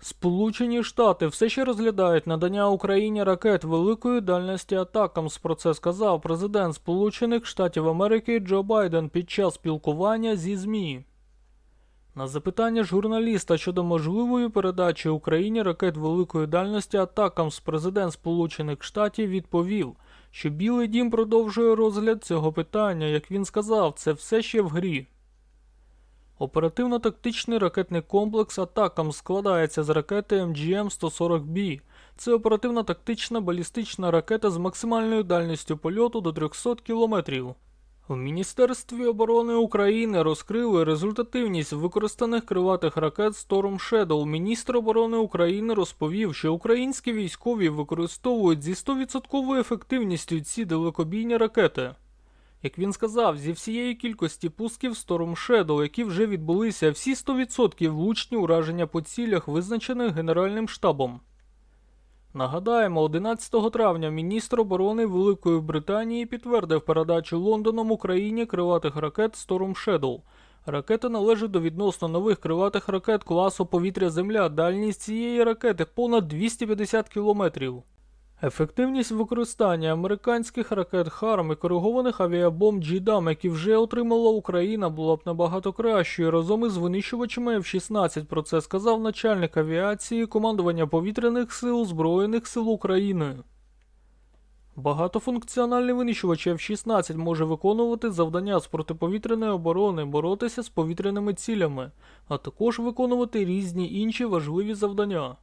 Сполучені Штати все ще розглядають надання Україні ракет великої дальності атакамс. Про це сказав президент Сполучених Штатів Америки Джо Байден під час спілкування зі ЗМІ. На запитання журналіста щодо можливої передачі Україні ракет великої дальності атакамс президент Сполучених Штатів відповів, що Білий Дім продовжує розгляд цього питання. Як він сказав, це все ще в грі. Оперативно-тактичний ракетний комплекс Атакам складається з ракети MGM-140B. Це оперативно-тактична балістична ракета з максимальною дальністю польоту до 300 км. В Міністерстві оборони України розкрили результативність використаних криватих ракет Storm Shadow. Міністр оборони України розповів, що українські військові використовують зі 100% ефективністю ці далекобійні ракети. Як він сказав, зі всієї кількості пусків Storm Shadow, які вже відбулися, всі 100% влучні ураження по цілях, визначених Генеральним штабом. Нагадаємо, 11 травня міністр оборони Великої Британії підтвердив передачу Лондоном Україні криватих ракет Storm Shadow. Ракета належить до відносно нових криватих ракет класу повітря-Земля. Дальність цієї ракети понад 250 кілометрів. Ефективність використання американських ракет Харм і коригованих авіабомб Джідам, які вже отримала Україна, була б набагато кращою разом із винищувачами F-16, про це сказав начальник авіації командування повітряних сил Збройних сил України. Багатофункціональний винищувач F-16 може виконувати завдання з протиповітряної оборони, боротися з повітряними цілями, а також виконувати різні інші важливі завдання.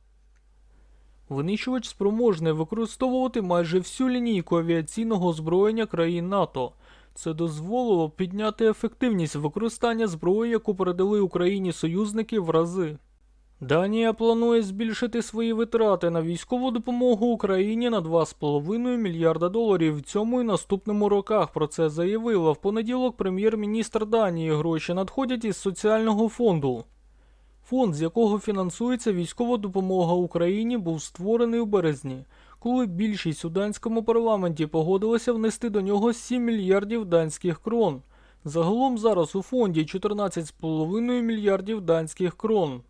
Винищувач спроможний використовувати майже всю лінійку авіаційного озброєння країн НАТО. Це дозволило підняти ефективність використання зброї, яку передали Україні союзники в рази. Данія планує збільшити свої витрати на військову допомогу Україні на 2,5 мільярда доларів в цьому і наступному роках. Про це заявила в понеділок прем'єр-міністр Данії. Гроші надходять із соціального фонду. Фонд, з якого фінансується військова допомога Україні, був створений у березні, коли більшість у данському парламенті погодилася внести до нього 7 мільярдів данських крон. Загалом зараз у фонді 14,5 мільярдів данських крон.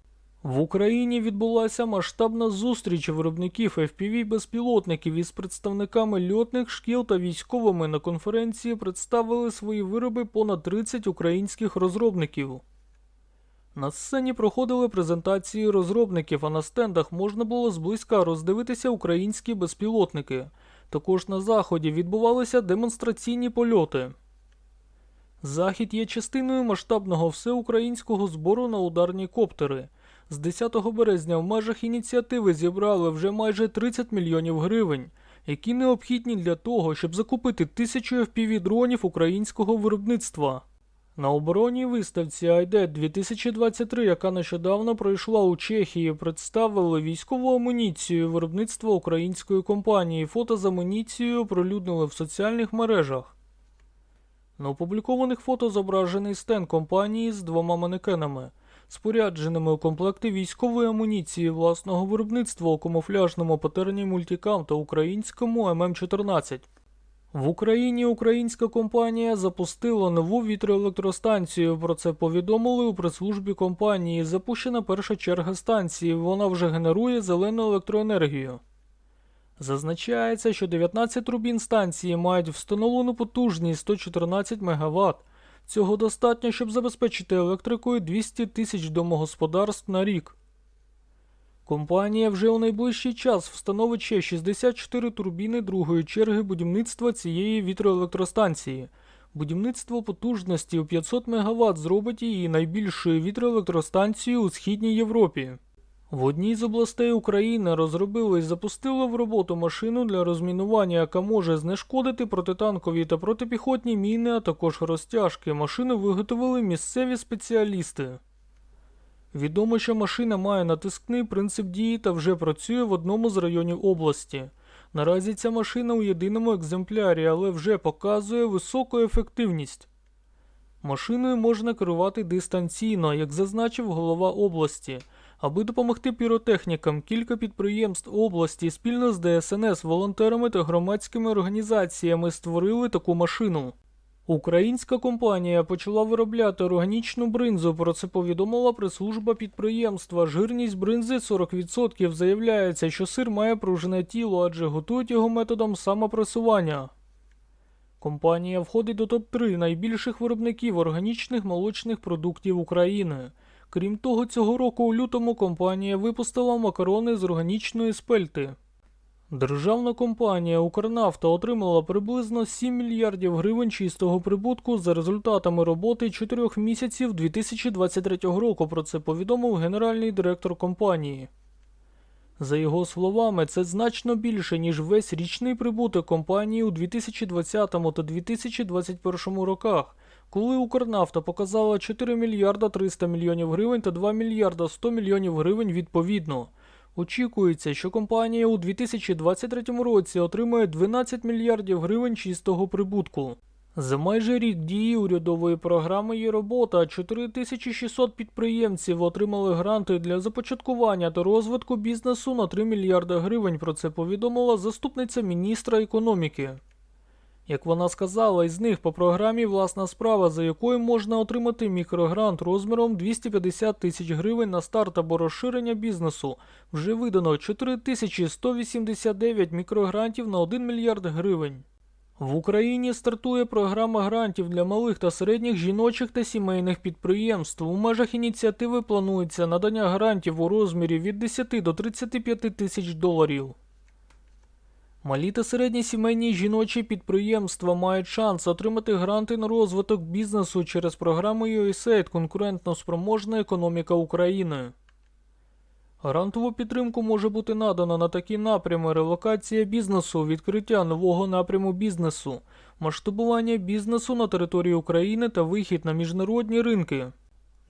В Україні відбулася масштабна зустріч виробників fpv безпілотників із представниками льотних шкіл та військовими на конференції представили свої вироби понад 30 українських розробників. На сцені проходили презентації розробників, а на стендах можна було зблизька роздивитися українські безпілотники. Також на заході відбувалися демонстраційні польоти. Захід є частиною масштабного всеукраїнського збору на ударні коптери. З 10 березня в межах ініціативи зібрали вже майже 30 мільйонів гривень, які необхідні для того, щоб закупити тисячу FPV дронів українського виробництва. На оборонній виставці IDET 2023, яка нещодавно пройшла у Чехії, представили військову амуніцію виробництва української компанії. Фото з амуніцією оприлюднили в соціальних мережах. На опублікованих фото зображений стенд компанії з двома манекенами, спорядженими у комплекти військової амуніції власного виробництва у камуфляжному патерні мультикам та українському ММ14. В Україні українська компанія запустила нову вітроелектростанцію. Про це повідомили у прес-службі компанії. Запущена перша черга станції. Вона вже генерує зелену електроенергію. Зазначається, що 19 турбін станції мають встановлену потужність 114 МВт. Цього достатньо, щоб забезпечити електрикою 200 тисяч домогосподарств на рік. Компанія вже у найближчий час встановить ще 64 турбіни другої черги будівництва цієї вітроелектростанції. Будівництво потужності у 500 МВт зробить її найбільшою вітроелектростанцією у Східній Європі. В одній з областей України розробили і запустили в роботу машину для розмінування, яка може знешкодити протитанкові та протипіхотні міни, а також розтяжки. Машину виготовили місцеві спеціалісти. Відомо, що машина має натискний принцип дії та вже працює в одному з районів області. Наразі ця машина у єдиному екземплярі, але вже показує високу ефективність. Машиною можна керувати дистанційно, як зазначив голова області. Аби допомогти піротехнікам, кілька підприємств області спільно з ДСНС, волонтерами та громадськими організаціями створили таку машину. Українська компанія почала виробляти органічну бринзу. Про це повідомила прес-служба підприємства. Жирність бринзи 40%. Заявляється, що сир має пружне тіло, адже готують його методом самопресування. Компанія входить до топ-3 найбільших виробників органічних молочних продуктів України. Крім того, цього року у лютому компанія випустила макарони з органічної спельти. Державна компанія Укрнафта отримала приблизно 7 мільярдів гривень чистого прибутку за результатами роботи 4 місяців 2023 року. Про це повідомив генеральний директор компанії. За його словами, це значно більше, ніж весь річний прибуток компанії у 2020 та 2021 роках, коли Укрнафта показала 4 мільярда 300 мільйонів гривень та 2 мільярда 100 мільйонів гривень відповідно. Очікується, що компанія у 2023 році отримає 12 мільярдів гривень чистого прибутку. За майже рік дії урядової програми є робота. 4600 підприємців отримали гранти для започаткування та розвитку бізнесу на 3 мільярда гривень. Про це повідомила заступниця міністра економіки. Як вона сказала, із них по програмі власна справа, за якою можна отримати мікрогрант розміром 250 тисяч гривень на старт або розширення бізнесу. Вже видано 4189 мікрогрантів на 1 мільярд гривень. В Україні стартує програма грантів для малих та середніх жіночих та сімейних підприємств. У межах ініціативи планується надання грантів у розмірі від 10 до 35 тисяч доларів. Малі та середні сімейні жіночі підприємства мають шанс отримати гранти на розвиток бізнесу через програму USAID конкурентно спроможна економіка України. Грантову підтримку може бути надано на такі напрями: релокація бізнесу, відкриття нового напряму бізнесу, масштабування бізнесу на території України та вихід на міжнародні ринки.